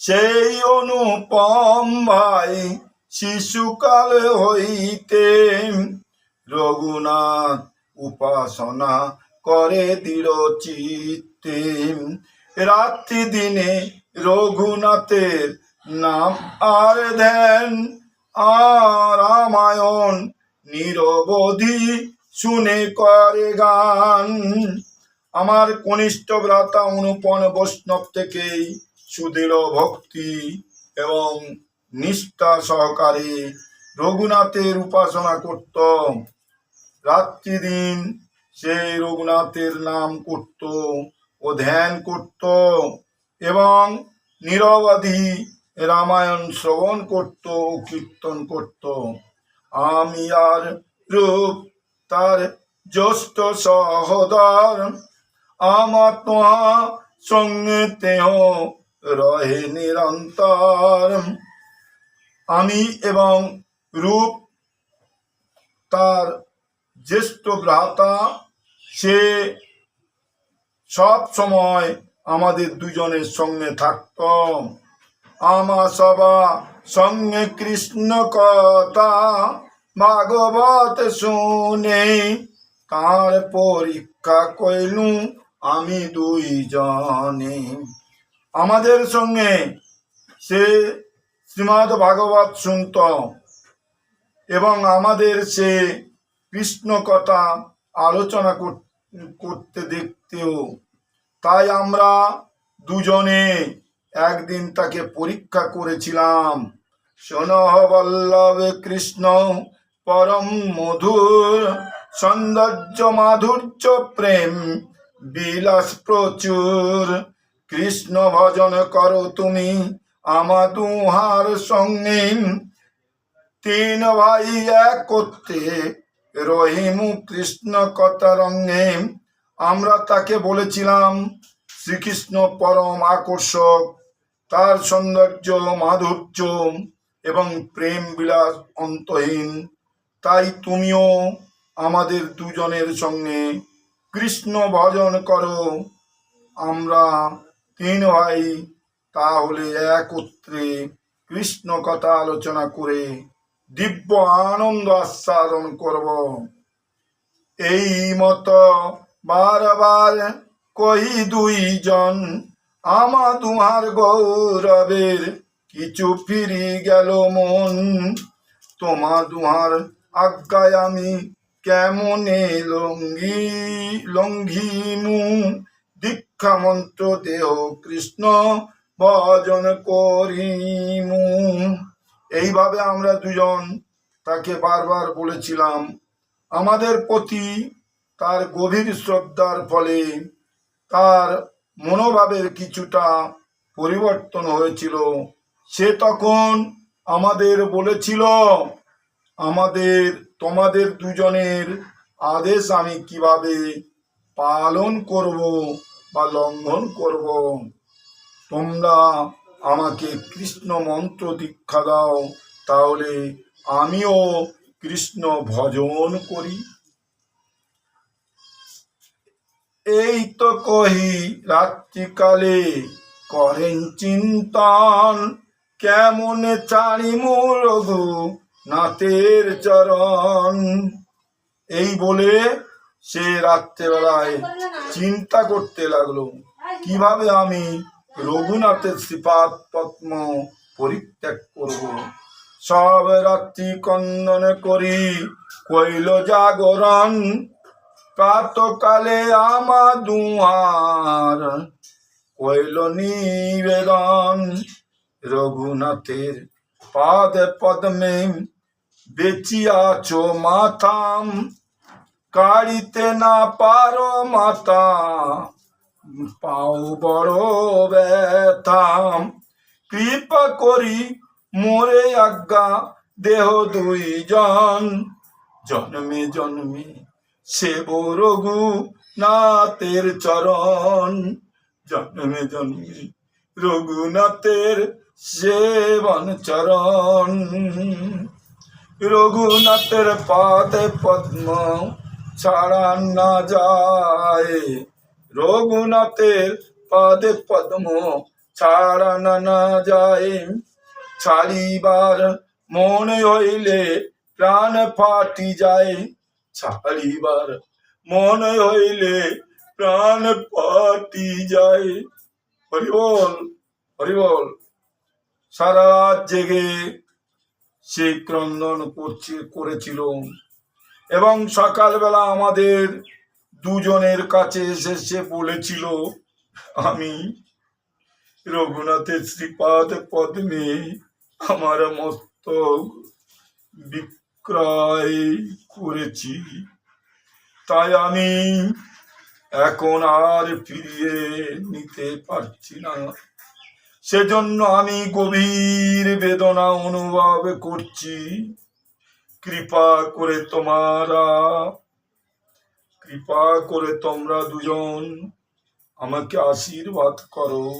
সেই অনুপম ভাই শিশুকাল হইতে রঘুনাথ উপাসনা করে দৃঢ় চিত্তে। রাত্রি দিনে রঘুনাথের নাম আর ধ্যান, আর রামায়ণ নিরবধি শুনে করে গান। আমার কনিষ্ঠ ভ্রাতা অনুপন বৈষ্ণব থেকেই সুদৃঢ় ভক্তি এবং নিষ্ঠা সহকারে রঘুনাথের উপাসনা করত। রাত্রি দিন সে রঘুনাথের নাম করত ও ধ্যান করত এবং নিরবধি রামায়ণ শ্রবণ করত ও কীর্তন করত। আমি আর রূপ তার জ্যেষ্ঠ সহদর আমার তোহা সঙ্গে তেহ রহে নিরন্তর। আমি এবং রূপ তার জ্যেষ্ঠ ভ্রাতা, সে সব সময় আমাদের দুজনের সঙ্গে থাকত। আমা সবা সঙ্গে কৃষ্ণ কথা ভাগবত শুনে তার পরীক্ষা কইলু আমি দুই জনে। আমাদের সঙ্গে সে শ্রীমদ ভাগবত শুনত এবং আমাদের সে কৃষ্ণ কথা আলোচনা কর- করতে দেখতেও। তাই আমরা দুজনে একদিন তাকে পরীক্ষা করেছিলাম। শোনহ বল্লভে কৃষ্ণ পরম মধুর সৌন্দর্য মাধুর্য প্রেম বিলাস প্রচুর। কৃষ্ণ ভজন করো তুমি আমা দুহার সঙ্গে। তিন ভাই করতে রহিমু কৃষ্ণ কথা আমরা তাকে বলেছিলাম, শ্রীকৃষ্ণ পরম আকর্ষক, তার সৌন্দর্য মাধুর্য এবং প্রেম বিলাস অন্তহীন। তাই তুমিও আমাদের দুজনের সঙ্গে কৃষ্ণ ভজন করো। আমরা তিন ভাই, তাহলে একত্রে কৃষ্ণ কথা আলোচনা করে দিব্য আনন্দ আস্বাদন করব। এই মতো বারবার কহি দুইজন, আমা তোমার গৌরবের কিছু ফিরি গেল মন। তোমা দুহার আজ্ঞায় আমি কেমনে লঙ্ঘি লঙ্ঘিমু দীক্ষা মন্ত্র দেহ কৃষ্ণ ভজন করিমু। এইভাবে আমরা দুজন তাকে বারবার বলেছিলাম। আমাদের প্রতি তার গভীর শ্রদ্ধার ফলে তার মনোভাবের কিছুটা পরিবর্তন হয়েছিল। সে তখন আমাদের বলেছিল আমাদের, তোমাদের দুজনের আদেশ আমি কীভাবে পালন করব বা লঙ্ঘন করব? তোমরা আমাকে কৃষ্ণ মন্ত্র দীক্ষা দাও, তাহলে আমিও কৃষ্ণ ভজন করি। এই তো কহি রাত্রিকালে, করেন চিন্তন, কেমনে রঘু নাথের চরণ। এই বলে সে রাত্রেবেলায় চিন্তা করতে লাগল, কীভাবে আমি রঘুনাথের শ্রীপাদ পদ্ম পরিত্যাগ করব? সব রাত্রি কন্দন করি, কইল, জাগরণ, প্রাতকালে আমা দুয়ার কইল, নিবেদন, রঘুনাথের পাদ পদ্মে বেচিয়াছ মাথাম কাড়িতে না পারো মাতা, পাও বড় ব্যথাম। কৃপা করি মোরে আজ্ঞা, দেহ দুইজন। জন্মে জন্মে সেব রঘু নাথের চরণ। জন্মে জন্মে রঘুনাথের সেবন চরণ। রঘুনাথের পাদে পদ্ম ছাড়া না যায়। রঘুনাথের শ্রীপাদে পদ্ম ছাড়ানা না যায়। ছাড়িবার মনে হইলে প্রাণ ফাটি যায়। ছাড়িবার মনে হইলে প্রাণ ফাটি যায়। হরিবল হরিবল, সারা জেগে সে ক্রন্দন করছে, করেছিল। এবং সকালবেলা আমাদের দুজনের কাছে এসে সে বলেছিল, আমি রঘুনাথের শ্রীপাদ পদ্মে আমার মস্তক বিক্রয় করেছি। তাই আমি এখন আর ফিরিয়ে নিতে পারছি না। সেজন্য আমি গভীর বেদনা অনুভব করছি। কৃপা করে তোমারা, কৃপা করে তোমরা দুজন আমাকে আশীর্বাদ করো।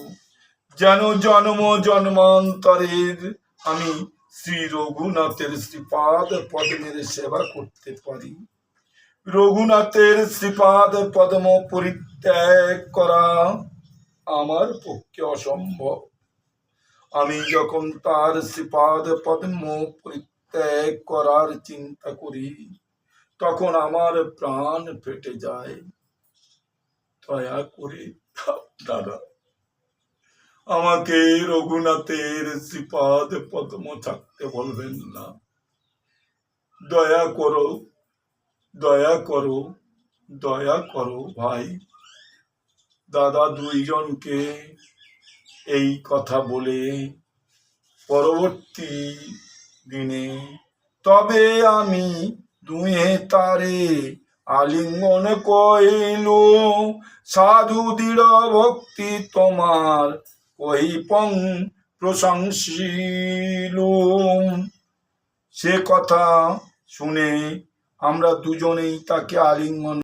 যেন জন্ম জন্মান্তরের আমি শ্রী রঘুনাথের শ্রীপাদ পদ্মের সেবা করতে পারি। রঘুনাথের শ্রীপাদ পদ্ম পরিত্যাগ করা আমার পক্ষে অসম্ভব। আমি যখন তার শ্রীপাদ পদ্ম পরিত্যাগ করার চিন্তা করি, তখন আমার প্রাণ ফেটে যায়। দয়া করে দাদা। আমাকে রঘুনাথের শ্রীপাদ পদ্ম থাকতে বলবেন না। দয়া করো দয়া করো দয়া করো ভাই। দাদা দুইজনকে এই কথা বলে পরবর্তী দিনে তবে আমি দুয়ে তারে আলিঙ্গন কইল, সাধু দৃঢ় ভক্তি তোমার পং প্রশংসিল। সে কথা শুনে আমরা দুজনেই তাকে আলিঙ্গন